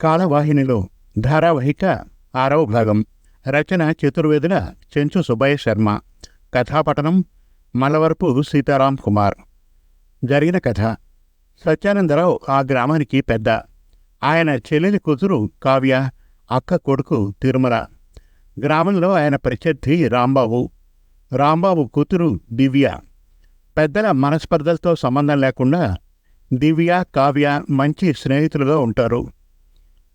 కాలవాహినిలో ధారావాహిక ఆరవ భాగం. రచన చతుర్వేదుల చెంచు సుబ్బయ్య శర్మ. కథాపఠనం మలవరపు సీతారాం కుమార్. జరిగిన కథ. సత్యానందరావు ఆ గ్రామానికి పెద్ద. ఆయన చెల్లెలి కూతురు కావ్య అక్క కొడుకు తిరుమల. గ్రామంలో ఆయన ప్రత్యర్థి రాంబాబు. రాంబాబు కూతురు దివ్య. పెద్దల మనస్పర్ధలతో సంబంధం లేకుండా దివ్య కావ్య మంచి స్నేహితులుగా ఉంటారు.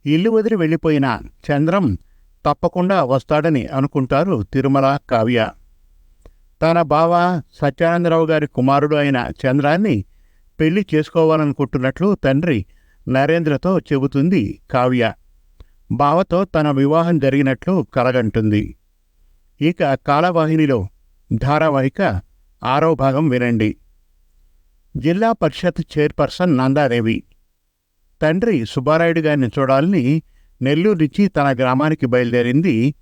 ఇల్లు వదిలి వెళ్ళిపోయిన చంద్రం తప్పకుండా వస్తాడని అనుకుంటారు తిరుమల కావ్య. తన బావ సత్యానందరావు గారి కుమారుడు అయిన చంద్రాన్ని పెళ్ళి చేసుకోవాలనుకుంటున్నట్లు తండ్రి నరేంద్రతో చెబుతుంది కావ్య. బావతో తన వివాహం జరిగినట్లు కలగంటుంది. ఇక కాలవాహినిలో ధారావాహిక ఆరో భాగం వినండి. జిల్లా పరిషత్ చైర్పర్సన్ నందాదేవి తండ్రి సుబ్బారాయుడు గారిని చూడాలని నెల్లూరు నుంచి తన గ్రామానికి బయలుదేరింది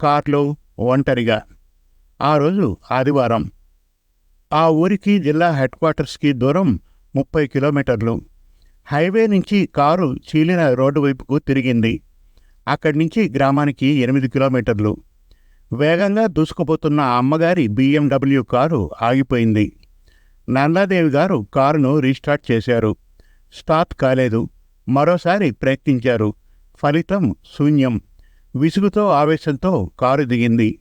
కార్లో ఒంటరిగా. ఆ రోజు ఆదివారం. ఆ ఊరికి జిల్లా హెడ్ క్వార్టర్స్కి దూరం ముప్పై కిలోమీటర్లు. హైవే నుంచి కారు చీలిన రోడ్డు వైపుకు తిరిగింది. అక్కడి నుంచి గ్రామానికి ఎనిమిది కిలోమీటర్లు. వేగంగా దూసుకుపోతున్న అమ్మగారి BMW కారు ఆగిపోయింది. నందాదేవి గారు కారును రీస్టార్ట్ చేశారు. స్టార్ట్ కాలేదు. మరోసారి ప్రయత్నించారు. ఫలితం శూన్యం. విసుగుతో ఆవేశంతో కారు దిగింది.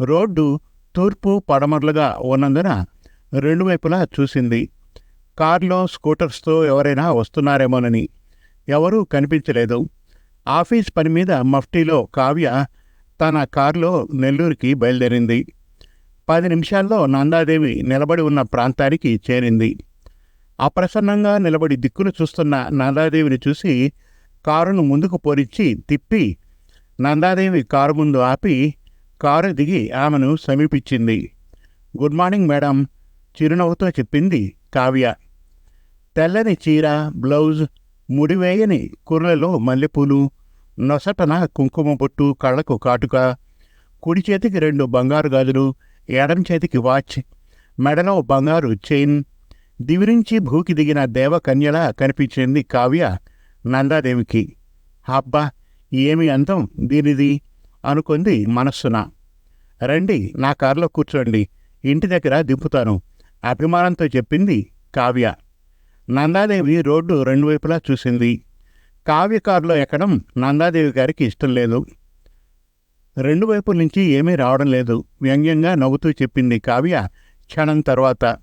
రోడ్డు తూర్పు పడమరలుగా ఉన్నందున రెండు వైపులా చూసింది. కార్లో స్కూటర్స్తో ఎవరైనా వస్తున్నారేమోనని. ఎవరూ కనిపించలేదు. ఆఫీస్ పని మీద మఫ్టీలో కావ్య తన కారులో నెల్లూరుకి బయలుదేరింది. పది నిమిషాల్లో నందాదేవి నిలబడి ఉన్న ప్రాంతానికి చేరింది. అప్రసన్నంగా నిలబడి దిక్కును చూస్తున్న నందాదేవిని చూసి కారును ముందుకు పోరిచ్చి తిప్పి నందాదేవి కారు ముందు ఆపి కారు దిగి ఆమెను సమీపించింది. గుడ్ మార్నింగ్ మేడం చిరునవ్వుతో చెప్పింది కావ్య. తెల్లని చీర బ్లౌజ్ ముడివేయని కుర్రలో మల్లెపూలు నొసటన కుంకుమ బొట్టు కళ్ళకు కాటుక కుడి చేతికి రెండు బంగారు గాజులు ఎడం చేతికి వాచ్ మెడలో బంగారు చైన్ దివిరించి భూకి దిగిన దేవకన్యలా కనిపించింది కావ్య నందాదేవికి. అబ్బా ఏమి అందం దీనిది అనుకుంది మనస్సున. రండి నా కారులో కూర్చోండి ఇంటి దగ్గర దింపుతాను అభిమానంతో చెప్పింది కావ్య. నందాదేవి రోడ్డు రెండు వైపులా చూసింది. కావ్య కారులో ఎక్కడం నందాదేవి గారికి ఇష్టం లేదు. రెండు వైపుల నుంచి ఏమీ రావడం లేదు వ్యంగ్యంగా నవ్వుతూ చెప్పింది కావ్య క్షణం తర్వాత.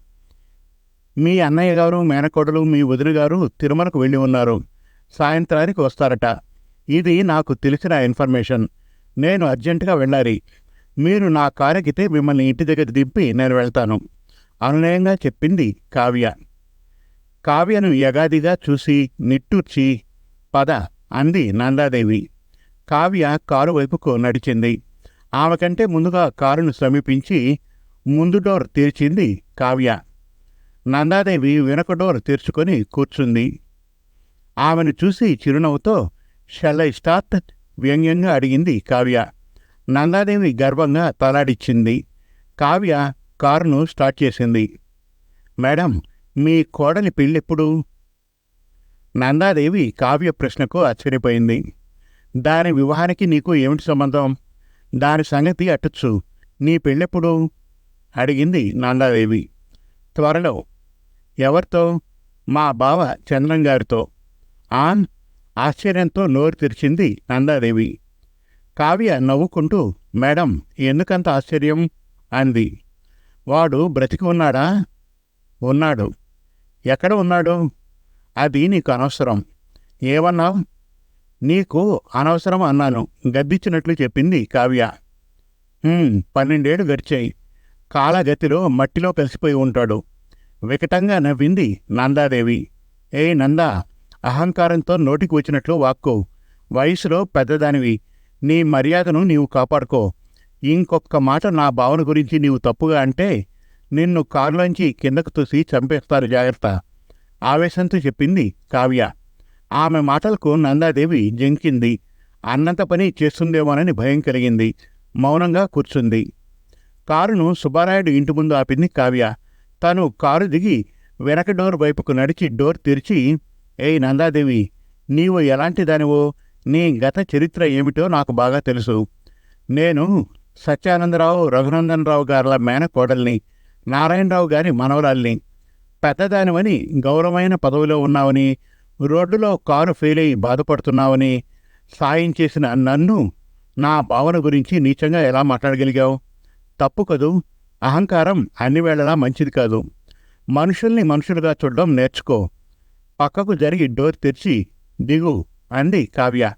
మీ అన్నయ్య గారు మేనకోడలు మీ వదిన గారు తిరుమలకు వెళ్ళి ఉన్నారు. సాయంత్రానికి వస్తారట. ఇది నాకు తెలిసిన ఇన్ఫర్మేషన్. నేను అర్జెంటుగా వెళ్ళాలి. మీరు నా కారెక్కితే మిమ్మల్ని ఇంటి దగ్గర దింపి నేను వెళ్తాను. అనునయంగా చెప్పింది కావ్య. కావ్యను యగాదిగా చూసి నిట్టూర్చి పద అంది నందాదేవి. కావ్య కారు వైపుకు నడిచింది. ఆమె కంటే ముందుగా కారును సమీపించి ముందు డోర్ తెరిచింది కావ్య. నందాదేవి వెనకడోర తెరుచుకొని కూర్చుంది. ఆమెను చూసి చిరునవ్వుతో షెల్ల ఐ స్టార్ట్? వ్యంగ్యంగా అడిగింది కావ్య. నందాదేవి గర్వంగా తలాడిచ్చింది. కావ్య కారును స్టార్ట్ చేసింది. మేడం మీ కోడలి పెళ్ళెప్పుడు? నందాదేవి కావ్య ప్రశ్నకు ఆశ్చర్యపోయింది. దాని వివాహానికి నీకు ఏమిటి సంబంధం? దాని సంగతి అట్టచ్చు నీ పెళ్ళెప్పుడు? అడిగింది నందాదేవి. త్వరలో. ఎవరితో? మా బావ చంద్రం గారితో. ఆన్ ఆశ్చర్యంతో నోరు తెరిచింది నందాదేవి. కావ్య నవ్వుకుంటూ మేడం ఎందుకంత ఆశ్చర్యం? అంది. వాడు బ్రతికి ఉన్నాడా? ఉన్నాడు. ఎక్కడ ఉన్నాడు? అది నీకు అనవసరం. ఏమన్నావు నీకు అనవసరం అన్నాను. గద్దిచ్చినట్లు చెప్పింది కావ్య. పన్నెండేళ్ళు గడిచాయి. కాలగతిలో మట్టిలో కలిసిపోయి ఉంటాడు. వికటంగా నవ్వింది నందాదేవి. ఏ నందా అహంకారంతో నోటికి వచ్చినట్లు వాక్కో. వయసులో పెద్దదానివి. నీ మర్యాదను నీవు కాపాడుకో. ఇంకొక్క మాట నా భావన గురించి నీవు తప్పుగా అంటే నిన్ను కారులోంచి కిందకు తూసి చంపేస్తారు జాగ్రత్త. ఆవేశంతో చెప్పింది కావ్య. ఆమె మాటలకు నందాదేవి జంకింది. అన్నంత పని చేస్తుందేమోనని భయం కలిగింది. మౌనంగా కూర్చుంది. కారును సుబ్బారాయుడు ఇంటి ముందు ఆపింది కావ్య. తను కారు దిగి వెనక డోర్ వైపుకు నడిచి డోర్ తెరిచి ఏయ్ నందాదేవి నీవు ఎలాంటి దానివో? నీ గత చరిత్ర ఏమిటో నాకు బాగా తెలుసు. నేను సత్యానందరావు రఘునందనరావు గారుల మేనకోడల్ని నారాయణరావు గారి మనవరాల్ని. పెద్దదానివని గౌరవమైన పదవిలో ఉన్నావని రోడ్డులో కారు ఫెయిల్ అయి బాధపడుతున్నావని సాయం చేసిన నన్ను నా భావన గురించి నీచంగా ఎలా మాట్లాడగలిగావు? తప్పు కదూ? అహంకారం అన్ని వేళలా మంచిది కాదు. మనుషుల్ని మనుషులుగా చూడడం నేర్చుకో. పక్కకు జరిగి డోర్ తెరిచి దిగు అంది కావ్య.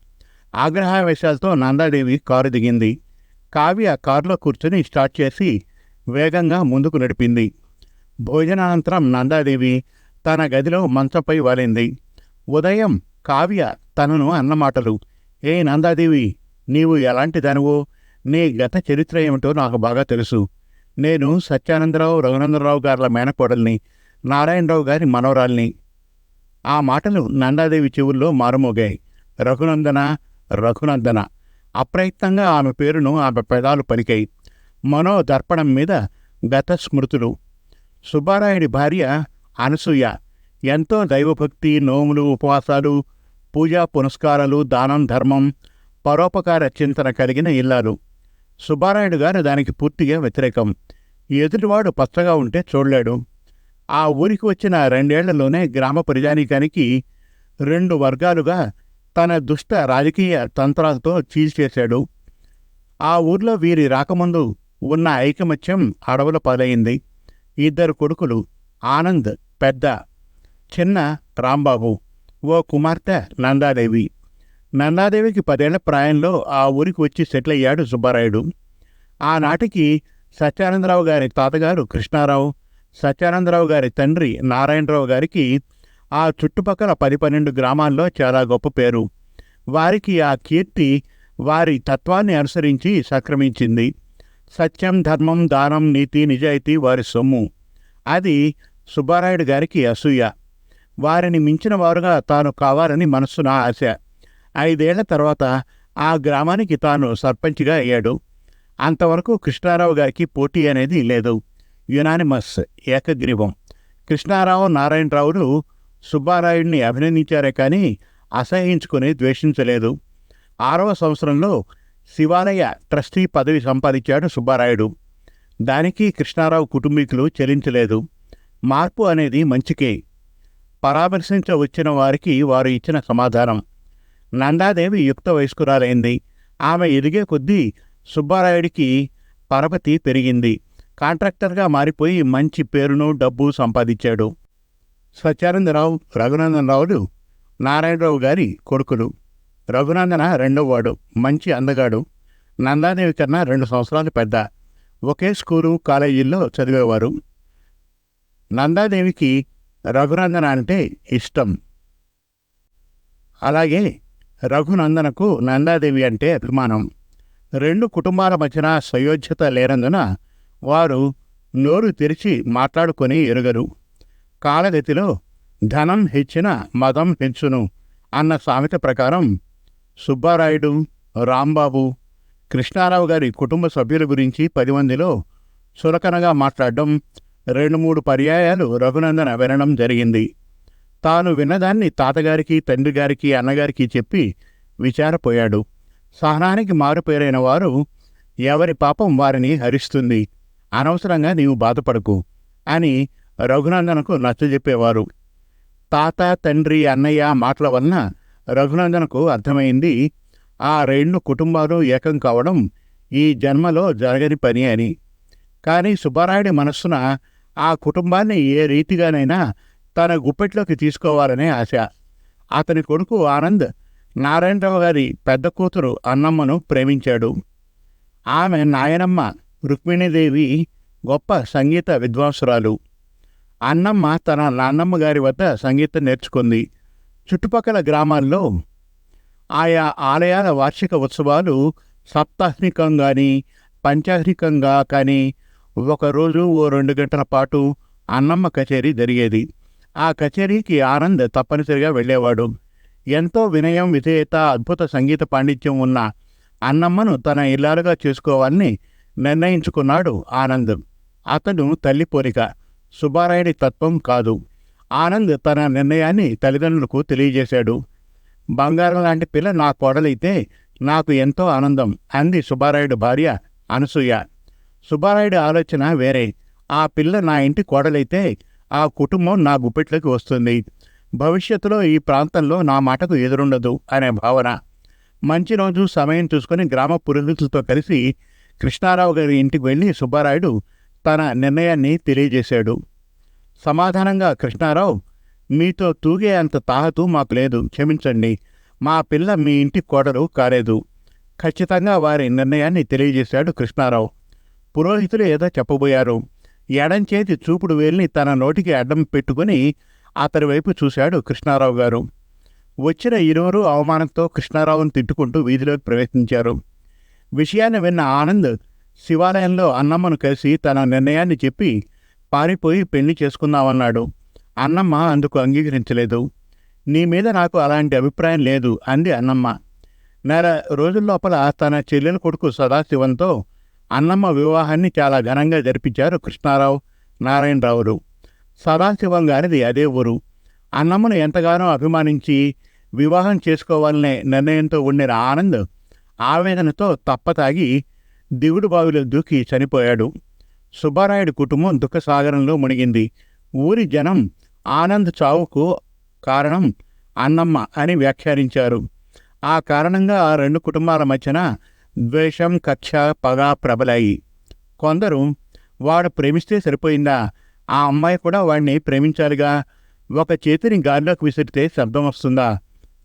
ఆగ్రహావేశాలతో నందాదేవి కారు దిగింది. కావ్య కారులో కూర్చొని స్టార్ట్ చేసి వేగంగా ముందుకు నడిపింది. భోజనానంతరం నందాదేవి తన గదిలో మంచంపై వాలింది. ఉదయం కావ్య తనను అన్నమాటలు. ఏ నందాదేవి నీవు ఎలాంటి దానివో? నీ గత చరిత్ర ఏమిటో నాకు బాగా తెలుసు. నేను సత్యానందరావు రఘునందరావు గారుల మేనకోడల్ని నారాయణరావు గారి మనవరాల్ని. ఆ మాటలు నందాదేవి చెవుల్లో మారుమోగాయి. రఘునందన రఘునందన. అప్రయత్నంగా ఆమె పేరును ఆమె పెదాలు పలికాయి. మనోదర్పణం మీద గత స్మృతులు. సుబ్బారాయుడి భార్య అనసూయ. ఎంతో దైవభక్తి నోములు ఉపవాసాలు పూజా పునస్కారాలు దానం ధర్మం పరోపకార చింతన కలిగిన ఇల్లాలు. సుబ్బారాయుడు గారు దానికి పూర్తిగా వ్యతిరేకం. ఎదుటివాడు పచ్చగా ఉంటే చూడలేడు. ఆ ఊరికి వచ్చిన రెండేళ్ళలోనే గ్రామ ప్రజానీకానికి రెండు వర్గాలుగా తన దుష్ట రాజకీయ తంత్రాలతో చీల్చేశాడు ఆ ఊర్లో వీరి రాకముందు ఉన్న ఐకమత్యం అడవుల పాలైంది. ఇద్దరు కొడుకులు ఆనంద్ పెద్ద చిన్న రాంబాబు ఓ కుమార్తె నందాదేవి. నందాదేవికి పదేళ్ళ ప్రాయంలో ఆ ఊరికి వచ్చి సెటిల్ అయ్యాడు సుబ్బారాయుడు. ఆనాటికి సత్యానందరావు గారి తాతగారు కృష్ణారావు సత్యానందరావు గారి తండ్రి నారాయణరావు గారికి ఆ చుట్టుపక్కల పది పన్నెండు గ్రామాల్లో చాలా గొప్ప పేరు. వారికి ఆ కీర్తి వారి తత్వాన్ని అనుసరించి సక్రమించింది. సత్యం ధర్మం దానం నీతి నిజాయితీ వారి సొమ్ము. అది సుబ్బారాయుడు గారికి అసూయ. వారిని మించిన వారుగా తాను కావాలని మనస్సున ఆశ. ఐదేళ్ళ తర్వాత ఆ గ్రామానికి తాను సర్పంచ్గా అయ్యాడు. అంతవరకు కృష్ణారావు గారికి పోటీ అనేది లేదు. యునానిమస్ ఏకగ్రీవం. కృష్ణారావు నారాయణరావులు సుబ్బారాయుడిని అభినందించారే కానీ అసహించుకుని ద్వేషించలేదు. ఆరవ సంవత్సరంలో శివాలయ ట్రస్టీ పదవి సంపాదించాడు సుబ్బారాయుడు. దానికి కృష్ణారావు కుటుంబీకులు చెల్లించలేదు మార్పు అనేది మంచికే. పరామర్శించ వచ్చిన వారికి వారు ఇచ్చిన సమాధానం. నందాదేవి యుక్త వయస్కురాలైంది ఆమె ఎదిగే కొద్దీ సుబ్బారాయుడికి పరపతి పెరిగింది. కాంట్రాక్టర్గా మారిపోయి మంచి పేరును డబ్బు సంపాదించాడు. సత్యానందరావు రఘునందనరావులు నారాయణరావు గారి కొడుకులు. రఘునందన రెండోవాడు మంచి అందగాడు. నందాదేవి కన్నా రెండు సంవత్సరాలు పెద్ద. ఒకే స్కూలు కాలేజీల్లో చదివేవారు. నందాదేవికి రఘునందన అంటే ఇష్టం. అలాగే రఘునందనకు నందాదేవి అంటే అభిమానం. రెండు కుటుంబాల మధ్యన సయోధ్యత లేనందున వారు నోరు తెరిచి మాట్లాడుకొని ఎరుగరు. కాలగతిలో ధనం హెచ్చిన మదం హెచ్చును అన్న సామెత ప్రకారం సుబ్బారాయుడు రాంబాబు కృష్ణారావు గారి కుటుంబ సభ్యుల గురించి పది మందిలో చులకనగా మాట్లాడడం రెండు మూడు పర్యాయాలు రఘునందన వినడం జరిగింది. తాను విన్నదాన్ని తాతగారికి తండ్రిగారికి అన్నగారికి చెప్పి విచారపోయాడు. సహనానికి మారుపేరైన వారు ఎవరి పాపం వారిని హరిస్తుంది అనవసరంగా నీవు బాధపడకు అని రఘునందనకు నచ్చజెప్పేవారు. తాత తండ్రి అన్నయ్య మాటల వలన రఘునందనకు అర్థమైంది ఆ రెండు కుటుంబాలు ఏకం కావడం ఈ జన్మలో జరగని పని అని. కానీ సుబ్బారాయుడి మనస్సున ఆ కుటుంబాన్ని ఏ రీతిగానైనా తన గుప్పెట్లోకి తీసుకోవాలనే ఆశ. అతని కొడుకు ఆనంద్ నారాయణరావు గారి పెద్ద కూతురు అన్నమ్మను ప్రేమించాడు. ఆమె నాయనమ్మ రుక్మిణీదేవి గొప్ప సంగీత విద్వాంసురాలు. అన్నమ్మ తన నాన్నమ్మ గారి వద్ద సంగీతం నేర్చుకుంది. చుట్టుపక్కల గ్రామాల్లో ఆయా ఆలయాల వార్షిక ఉత్సవాలు సాప్తాహికం కానీ పంచాహికంగా కానీ ఒకరోజు ఓ రెండు గంటల పాటు అన్నమ్మ కచేరీ జరిగేది. ఆ కచేరీకి ఆనంద్ తప్పనిసరిగా వెళ్ళేవాడు. ఎంతో వినయం విధేయత అద్భుత సంగీత పాండిత్యం ఉన్న అన్నమ్మను తన ఇల్లాలుగా చేసుకోవాలని నిర్ణయించుకున్నాడు ఆనంద్. అతను తల్లి పోలిక సుబ్బారాయుడి తత్వం కాదు. ఆనంద్ తన నిర్ణయాన్ని తల్లిదండ్రులకు తెలియజేశాడు. బంగారం లాంటి పిల్ల నా కోడలైతే నాకు ఎంతో ఆనందం అంది సుబ్బారాయుడు భార్య అనసూయ. సుబ్బారాయుడు ఆలోచన వేరే. ఆ పిల్ల నా ఇంటి కోడలైతే ఆ కుటుంబం నా గుప్పెట్లోకి వస్తుంది. భవిష్యత్తులో ఈ ప్రాంతంలో నా మాటకు ఎదురుండదు అనే భావన. మంచి రోజు సమయం చూసుకొని గ్రామ పురోహితులతో కలిసి కృష్ణారావు గారి ఇంటికి వెళ్ళి సుబ్బారాయుడు తన నిర్ణయాన్ని తెలియజేశాడు. సమాధానంగా కృష్ణారావు మీతో తూగే అంత తాహతు మాకు లేదు. క్షమించండి. మా పిల్ల మీ ఇంటి కోడలు కాలేదు. ఖచ్చితంగా వారి నిర్ణయాన్ని తెలియజేశాడు కృష్ణారావు. పురోహితులు ఏదో చెప్పబోయారు. ఎడంచేతి చూపుడు వేలిని తన నోటికి అడ్డం పెట్టుకుని అతని వైపు చూశాడు కృష్ణారావు గారు. వచ్చిన ఇరువురు అవమానంతో కృష్ణారావును తిట్టుకుంటూ వీధిలోకి ప్రవేశించారు. విషయాన్ని విన్న ఆనంద్ శివాలయంలో అన్నమ్మను కలిసి తన నిర్ణయాన్ని చెప్పి పారిపోయి పెళ్ళి చేసుకుందామన్నాడు. అన్నమ్మ అందుకు అంగీకరించలేదు. నీ మీద నాకు అలాంటి అభిప్రాయం లేదు అంది అన్నమ్మ. నెల రోజుల లోపల తన చెల్లెల కొడుకు సదాశివంతో అన్నమ్మ వివాహాన్ని చాలా ఘనంగా జరిపించారు కృష్ణారావు నారాయణరావులు. సదాశివం గారిది అదే ఊరు. అన్నమ్మను ఎంతగానో అభిమానించి వివాహం చేసుకోవాలనే నిర్ణయంతో ఉండిన ఆనంద్ ఆవేదనతో తప్పతాగి దిగుడు బావిలో దూకి చనిపోయాడు. సుబ్బారాయుడు కుటుంబం దుఃఖసాగరంలో మునిగింది. ఊరి జనం ఆనంద్ చావుకు కారణం అన్నమ్మ అని వ్యాఖ్యానించారు. ఆ కారణంగా ఆ రెండు కుటుంబాల మధ్యన ద్వేషం కక్ష పగ ప్రబలాయి. కొందరు వాడు ప్రేమిస్తే సరిపోయిందా? ఆ అమ్మాయి కూడా వాడిని ప్రేమించాలిగా? ఒక చేతిని గాలిలోకి విసిరితే శబ్దం వస్తుందా?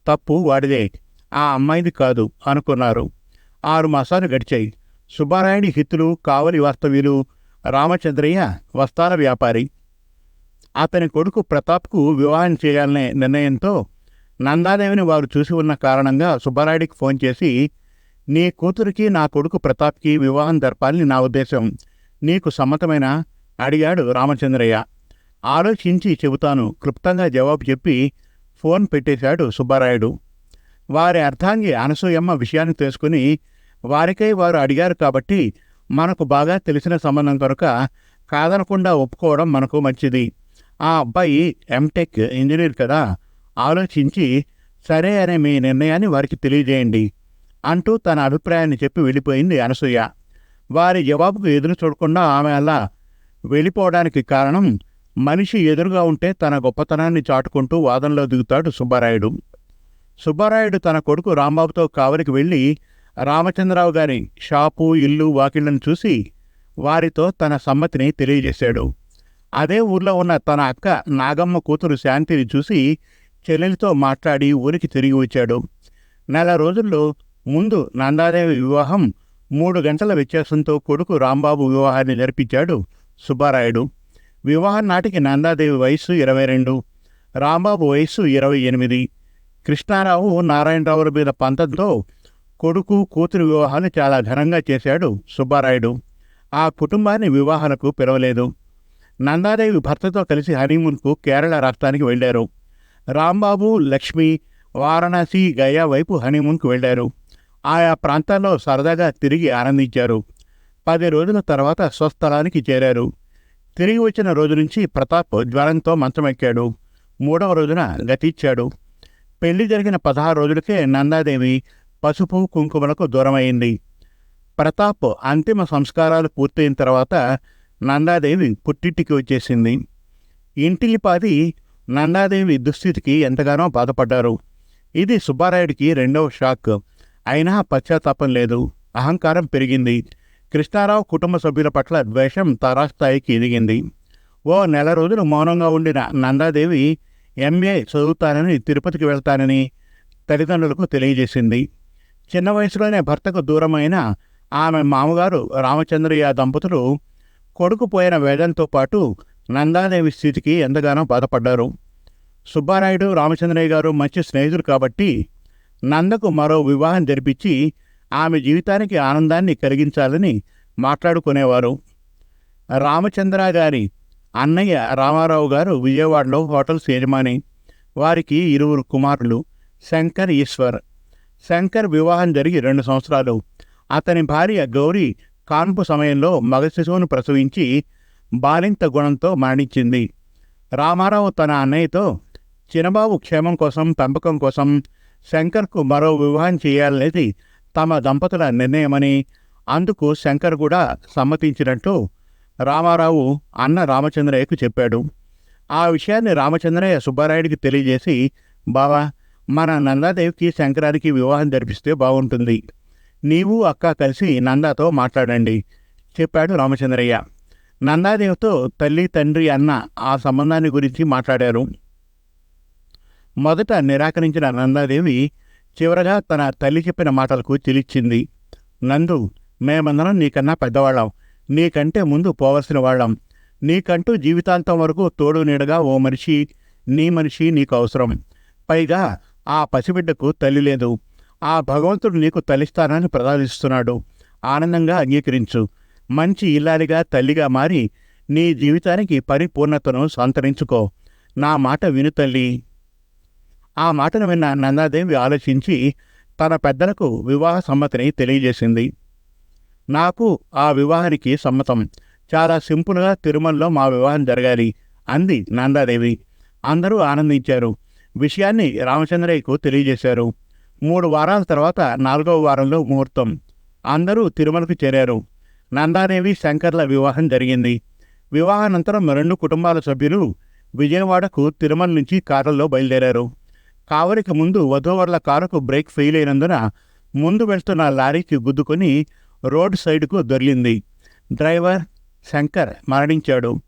తప్పు వాడిదే. ఆ అమ్మాయిది కాదు అనుకున్నారు. ఆరు మాసాలు గడిచాయి. సుబ్బారాయుడి హితులు కావలి వాస్తవ్యులు రామచంద్రయ్య వస్త్రాల వ్యాపారి. అతని కొడుకు ప్రతాప్కు వివాహం చేయాలనే నిర్ణయంతో నందాదేవిని వారు చూసి ఉన్న కారణంగా సుబ్బారాయుడికి ఫోన్ చేసి నీ కూతురికి నా కొడుకు ప్రతాప్కి వివాహం జరపాలని నా ఉద్దేశం. నీకు సమ్మతమైన? అడిగాడు రామచంద్రయ్య. ఆలోచించి చెబుతాను క్లుప్తంగా జవాబు చెప్పి ఫోన్ పెట్టేశాడు సుబ్బారాయుడు. వారి అర్థాంగి అనసూయమ్మ విషయాన్ని తెలుసుకుని వారికై వారు అడిగారు కాబట్టి మనకు బాగా తెలిసిన సంబంధం కనుక కాదనకుండా ఒప్పుకోవడం మనకు మంచిది. ఆ అబ్బాయి ఎంటెక్ ఇంజనీర్ కదా. ఆలోచించి సరే అనే మీ నిర్ణయాన్ని వారికి తెలియజేయండి. అంటూ తన అభిప్రాయాన్ని చెప్పి వెళ్ళిపోయింది అనసూయ. వారి జవాబుకు ఎదురు చూడకుండా ఆమె అలా వెళ్ళిపోవడానికి కారణం మనిషి ఎదురుగా ఉంటే తన గొప్పతనాన్ని చాటుకుంటూ వాదనలో దిగుతాడు సుబ్బారాయుడు. సుబ్బారాయుడు తన కొడుకు రాంబాబుతో కావలికి వెళ్ళి రామచంద్రరావు గారి షాపు ఇల్లు వాకిళ్ళను చూసి వారితో తన సమ్మతిని తెలియజేశాడు. అదే ఊర్లో ఉన్న తన అక్క నాగమ్మ కూతురు శాంతిని చూసి చెల్లెలితో మాట్లాడి ఊరికి తిరిగి వచ్చాడు. నెల రోజుల్లో ముందు నందాదేవి వివాహం మూడు గంటల వ్యత్యాసంతో కొడుకు రాంబాబు వివాహాన్ని జరిపించాడు సుబ్బారాయుడు. వివాహం నాటికి నందాదేవి వయస్సు ఇరవై రెండు రాంబాబు వయస్సు ఇరవై ఎనిమిది. కృష్ణారావు నారాయణరావుల మీద పంతంతో కొడుకు కూతురు వివాహాన్ని చాలా ఘనంగా చేశాడు సుబ్బారాయుడు. ఆ కుటుంబాన్ని వివాహాలకు పిలవలేదు. నందాదేవి భర్తతో కలిసి హనీమూన్కు కేరళ రాష్ట్రానికి వెళ్ళారు. రాంబాబు లక్ష్మి వారణాసి గయా వైపు హనీమూన్కు వెళ్ళారు. ఆయా ప్రాంతాల్లో సరదాగా తిరిగి ఆనందించారు. పది రోజుల తర్వాత స్వస్థలానికి చేరారు. తిరిగి వచ్చిన రోజు నుంచి ప్రతాప్ జ్వరంతో మంచమెక్కాడు. మూడవ రోజున గతిచ్చాడు. పెళ్ళి జరిగిన పదహారు రోజులకే నందాదేవి పసుపు కుంకుమలకు దూరమైంది. ప్రతాప్ అంతిమ సంస్కారాలు పూర్తయిన తర్వాత నందాదేవి పుట్టింటికి వచ్చేసింది. ఇంటిలిపాది నందాదేవి దుస్థితికి ఎంతగానో బాధపడ్డారు. ఇది సుబ్బారాయుడికి రెండవ షాక్. అయినా పశ్చాత్తాపం లేదు. అహంకారం పెరిగింది. కృష్ణారావు కుటుంబ సభ్యుల పట్ల ద్వేషం తారాస్థాయికి ఎదిగింది. ఓ నెల రోజులు మౌనంగా ఉండిన నందాదేవి ఎంఏ చదువుతానని తిరుపతికి వెళ్తానని తల్లిదండ్రులకు తెలియజేసింది. చిన్న వయసులోనే భర్తకు దూరమైన ఆమె మామగారు రామచంద్రయ్య దంపతులు కొడుకు పోయిన వేదంతో పాటు నందాదేవి స్థితికి ఎంతగానో బాధపడ్డారు. సుబ్బారాయుడు రామచంద్రయ్య గారు మంచి స్నేహితులు కాబట్టి నందకు మరో వివాహం జరిపించి ఆమె జీవితానికి ఆనందాన్ని కలిగించాలని మాట్లాడుకునేవారు. రామచంద్ర గారి అన్నయ్య రామారావు గారు విజయవాడలో హోటల్స్ యజమాని. వారికి ఇరువురు కుమారులు. శంకర్ ఈశ్వర్. శంకర్ వివాహం జరిగి రెండు సంవత్సరాలు. అతని భార్య గౌరీ కాన్పు సమయంలో మగ శిశువును ప్రసవించి బాలింత గుణంతో మరణించింది. రామారావు తన అన్నయ్యతో చిన్నబాబు క్షేమం కోసం పెంపకం కోసం శంకర్కు మరో వివాహం చేయాలనేది తమ దంపతుల నిర్ణయమని అందుకు శంకర్ కూడా సమ్మతించినట్టు రామారావు అన్న రామచంద్రయ్యకు చెప్పాడు. ఆ విషయాన్ని రామచంద్రయ్య సుబ్బారాయుడికి తెలియజేసి బావా మన నందాదేవికి శంకరానికి వివాహం జరిపిస్తే బాగుంటుంది నీవు అక్క కలిసి నందాతో మాట్లాడండి చెప్పాడు రామచంద్రయ్య. నందాదేవితో తల్లి తండ్రి అన్న ఆ సంబంధాన్ని గురించి మాట్లాడారు. మొదట నిరాకరించిన నందాదేవి చివరగా తన తల్లి చెప్పిన మాటలకు తెలిచింది నందు మేమందరం నీకన్నా పెద్దవాళ్ళం. నీకంటే ముందు పోవలసిన వాళ్ళం. నీకంటూ జీవితాంతం వరకు తోడు నీడగా ఓ మనిషి నీ మనిషి నీకు అవసరం. పైగా ఆ పసిబిడ్డకు తల్లి లేదు. ఆ భగవంతుడు నీకు తల్లిస్తానని ప్రసాదిస్తున్నాడు ఆనందంగా అంగీకరించు. మంచి ఇల్లాలిగా తల్లిగా మారి నీ జీవితానికి పరిపూర్ణతను సంతరించుకో. నా మాట విను తల్లి. ఆ మాటను విన్న నందాదేవి ఆలోచించి తన పెద్దలకు వివాహ సమ్మతిని తెలియజేసింది. నాకు ఆ వివాహానికి సమ్మతం. చాలా సింపుల్గా తిరుమలలో మా వివాహం జరగాలి అంది నందాదేవి. అందరూ ఆనందించారు. విషయాన్ని రామచంద్రయ్యకు తెలియజేశారు. మూడు వారాల తర్వాత నాలుగవ వారంలో ముహూర్తం. అందరూ తిరుమలకు చేరారు. నందాదేవి శంకర్ల వివాహం జరిగింది. వివాహానంతరం రెండు కుటుంబాల సభ్యులు విజయవాడకు తిరుమల నుంచి కారుల్లో బయలుదేరారు. కావలికి ముందు వధూవరుల కారుకు బ్రేక్ ఫెయిల్ అయినందున ముందు వెళ్తున్న లారీకి గుద్దుకొని రోడ్ సైడ్కు దొర్లింది డ్రైవర్ శంకర్ మరణించాడు.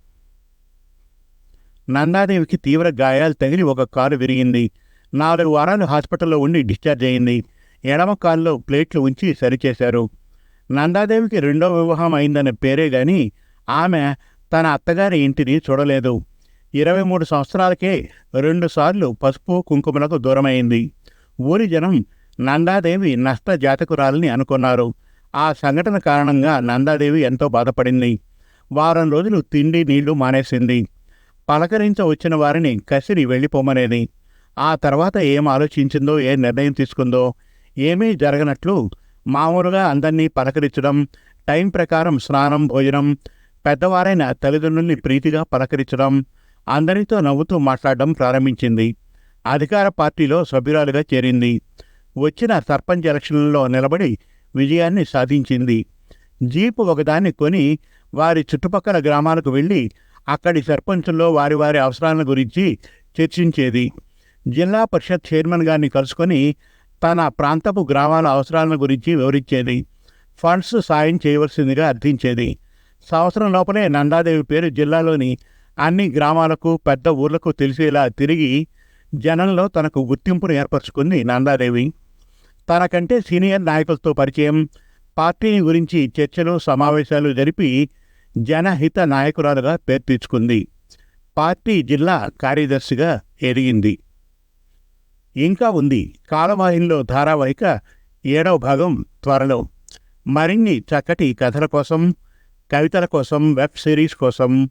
నందాదేవికి తీవ్ర గాయాలు తగిలి ఒక కారు విరిగింది. నాలుగు వారాలు హాస్పిటల్లో ఉండి డిశ్చార్జ్ అయింది. ఎడమ కాల్లో ప్లేట్లు ఉంచి సరిచేశారు. నందాదేవికి రెండో వివాహం అయిందనే పేరే గాని ఆమె తన అత్తగారి ఇంటిని చూడలేదు. ఇరవై మూడు సంవత్సరాలకే రెండుసార్లు పసుపు కుంకుమలకు దూరమైంది. ఊరి జనం నందాదేవి నష్ట జాతకురాలని అనుకున్నారు. ఆ సంఘటన కారణంగా నందాదేవి ఎంతో బాధపడింది. వారం రోజులు తిండి నీళ్ళు మానేసింది. పలకరించ వచ్చిన వారిని కసిరి వెళ్ళిపోమనేది. ఆ తర్వాత ఏం ఆలోచించిందో ఏ నిర్ణయం తీసుకుందో ఏమీ జరగనట్లు మామూలుగా అందరినీ పలకరించడం టైం ప్రకారం స్నానం భోజనం పెద్దవారైన తల్లిదండ్రుల్ని ప్రీతిగా పలకరించడం అందరితో నవ్వుతూ మాట్లాడడం ప్రారంభించింది. అధికార పార్టీలో సభ్యురాలుగా చేరింది. వచ్చిన సర్పంచ్ ఎలక్షన్లలో నిలబడి విజయాన్ని సాధించింది. జీపు ఒకదాన్ని కొని వారి చుట్టుపక్కల గ్రామాలకు వెళ్ళి అక్కడి సర్పంచుల్లో వారి వారి అవసరాల గురించి చర్చించేది. జిల్లా పరిషత్ చైర్మన్ గారిని కలుసుకొని తన ప్రాంతపు గ్రామాల అవసరాల గురించి వివరించేది. ఫండ్స్ సాయం చేయవలసిందిగా అర్థించేది. సంవత్సరం లోపలే నందాదేవి పేరు జిల్లాలోని అన్ని గ్రామాలకు పెద్ద ఊర్లకు తెలిసేలా తిరిగి జనంలో తనకు గుర్తింపును ఏర్పరచుకుంది నందాదేవి. తనకంటే సీనియర్ నాయకులతో పరిచయం పార్టీని గురించి చర్చలు సమావేశాలు జరిపి జనహిత నాయకురాలుగా పేరు తెచ్చుకుంది. పార్టీ జిల్లా కార్యదర్శిగా ఎదిగింది. ఇంకా ఉంది. కాలవాహినిలో ధారావాహిక ఏడవ భాగం త్వరలో. మరిన్ని చక్కటి కథల కోసం కవితల కోసం వెబ్ సిరీస్ కోసం